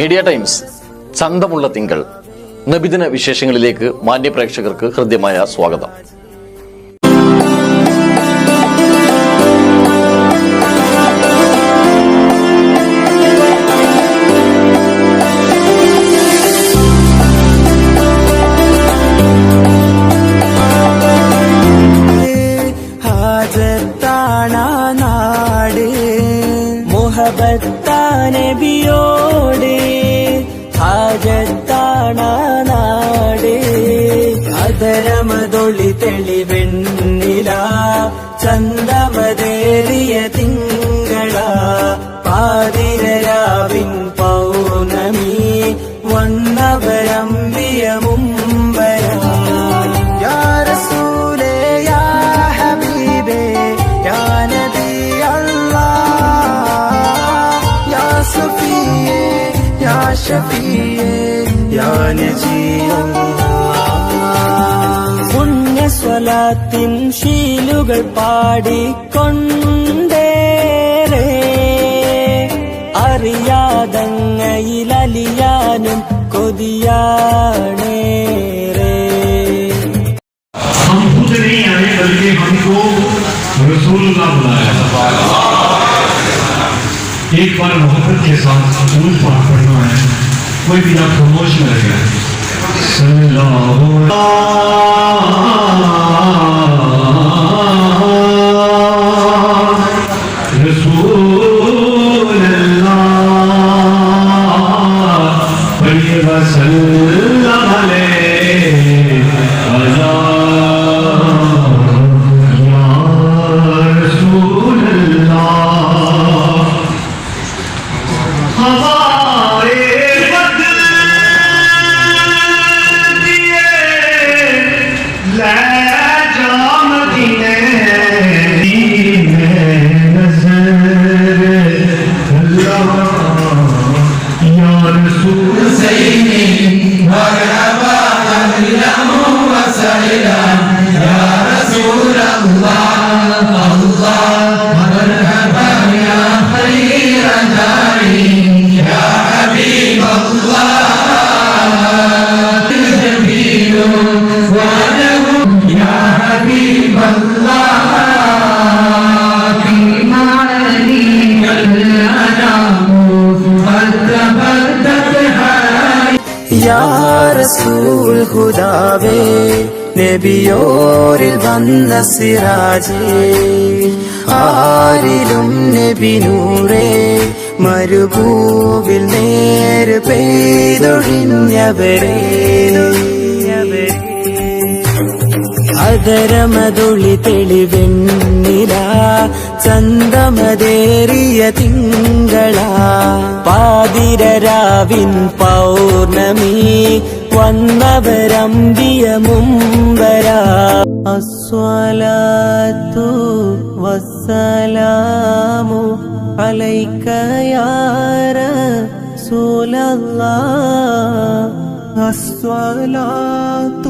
Media times ചന്തമുള്ള തിങ്കൾ. നബിദിന വിശേഷങ്ങളിലേക്ക് മാന്യപ്രേക്ഷകർക്ക് ഹൃദ്യമായ സ്വാഗതം. മുഹബത്താനബിയോട് ഹാജത്താണ നാട്. അതരമതൊളി തെളിവെണ്ണില ചന്ദമതേറിയ തിങ്കള ഷഫീയേ യാ പുണ്യസ്വലാത്തിൻ ശീലുകൾ പാടിക്കൊണ്ടേ അറിയാതങ്ങയിലലിയാനും കൊതിയാണേറെ. हम खुद नहीं आए बल्कि हमको रसूल बुलाया ایک بار محبت کے ساتھ سکون پاک پڑھنا ہے کوئی بھی آپ خاموش نہ رہے۔ گیا صلی اللہ رسول اللہ۔ بڑی وسلم علیہ യാ റസൂൽ ഹുദാവേ നബിയോരിൽ വന്ന സിറാജേ. ആരിലും നബി നൂറേ മരുഭൂവിൽ നേര് പെയ്തൊഴിഞ്ഞവരേ. സാഗരമതുളി തെളിവെണ്ണില ചന്ദമതേറിയ തിങ്കള. പാതിരരാവിൻ പൗർണമി വന്നവരമ്പിയ മുമ്പര. അസ്വലത്തു വസ്സലാമു അലൈക്കയാര സൂലല്ലാ അസ്വലാത്തു